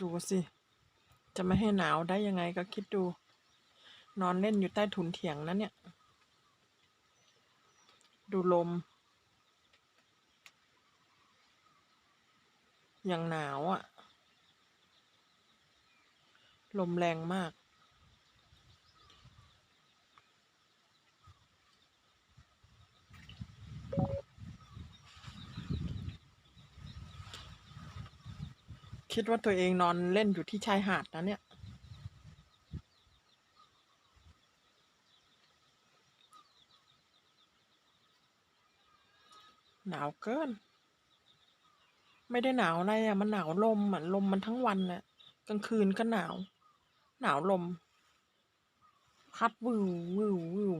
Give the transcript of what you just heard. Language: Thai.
ดูสิ จะไม่ให้หนาวได้ยังไงก็คิดดู นอนเล่นอยู่ใต้ถุนเถียงนะเนี่ย ดูลม อย่างหนาวอะ่ะ ลมแรงมาก คิดว่าตัวเองนอนเล่นอยู่ที่ชายหาดนะเนี่ย หนาวเกิน ไม่ได้หนาวอะไรอะมันหนาวลมอะลมมันทั้งวันน่ะกลางคืนก็หนาว หนาวลม พัดวืววืววืว